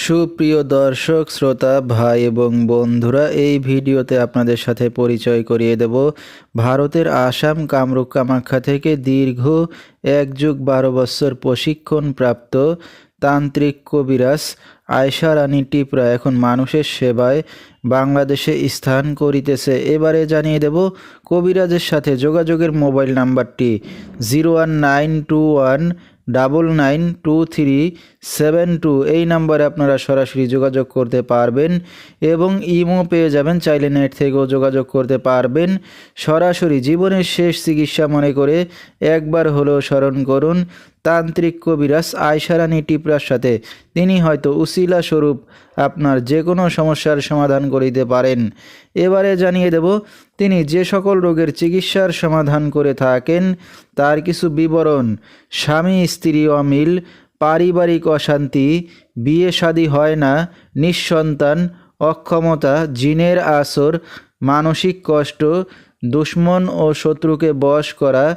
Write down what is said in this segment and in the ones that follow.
সুপ্রিয় দর্শক, শ্রোতা, ভাই এবং বন্ধুরা, এই ভিডিওতে আপনাদের সাথে পরিচয় করিয়ে দেব। ভারতের আসাম কামরূপ কামাখ্যা থেকে দীর্ঘ এক যুগ বারো বছর প্রশিক্ষণ প্রাপ্ত তান্ত্রিক কবিরাজ আয়শা রানী টিপরা এখন মানুষের সেবায় বাংলাদেশে স্থান করিতেছে। এবারে জানিয়ে দেব, কবিরাজের সাথে যোগাযোগের মোবাইল নাম্বারটি zero one nine two one double nine two three seven two এই নাম্বারে আপনারা সরাসরি যোগাযোগ করতে পারবেন এবং ইমো পেয়ে যাবেন, চাইলে নেট থেকেও যোগাযোগ করতে পারবেন। সরাসরি জীবনের শেষ চিকিৎসা মনে করে একবার হলেও স্মরণ করুন। তান্ত্রিক কবিরাজ আয়সারানী টিপরার সাথে। তিনি হয়তো উসিলা স্বরূপ আপনার যে কোনো সমস্যার সমাধান করিতে পারেন। এবারে জানিয়ে দেব, তিনি যে সকল রোগের চিকিৎসার সমাধান করে থাকেন, তার কিছু বিবরণ। স্বামী, স্ত্রী অমিল, পারিবারিক অশান্তি, বিয়ে শাদী হয় না, নিঃসন্তান, অক্ষমতা, জিনের আসর, মানসিক কষ্ট, দুশ্মন ও শত্রুকে বশ করা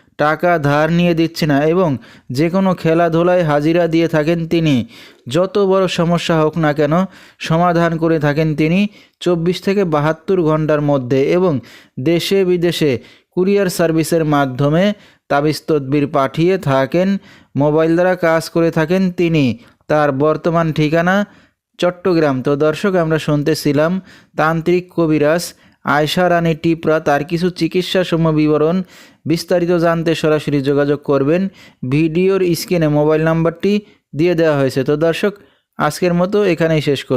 টাকা ধার নিয়ে দিচ্ছে না এবং যে কোনো খেলাধুলায় হাজিরা দিয়ে থাকেন তিনি। যত বড় সমস্যা হোক না কেন সমাধান করে থাকেন তিনি চব্বিশ থেকে বাহাত্তর ঘণ্টার মধ্যে এবং দেশে বিদেশে কুরিয়ার সার্ভিসের মাধ্যমে তাবিজ পাঠিয়ে থাকেন, মোবাইল দ্বারা কাজ করে থাকেন তিনি। তার বর্তমান ঠিকানা চট্টগ্রাম। তো দর্শক, আমরা শুনতেছিলাম তান্ত্রিক কবিরাজ আয়শা রানী টিপরা তার কিছু চিকিৎসা সম বিবরণ বিস্তারিত জানতে সরাসরি যোগাযোগ করবেন। ভিডিওর স্ক্রিনে মোবাইল নাম্বারটি দিয়ে দেওয়া হয়েছে। তো দর্শক, আজকের মতো এখানেই শেষ করি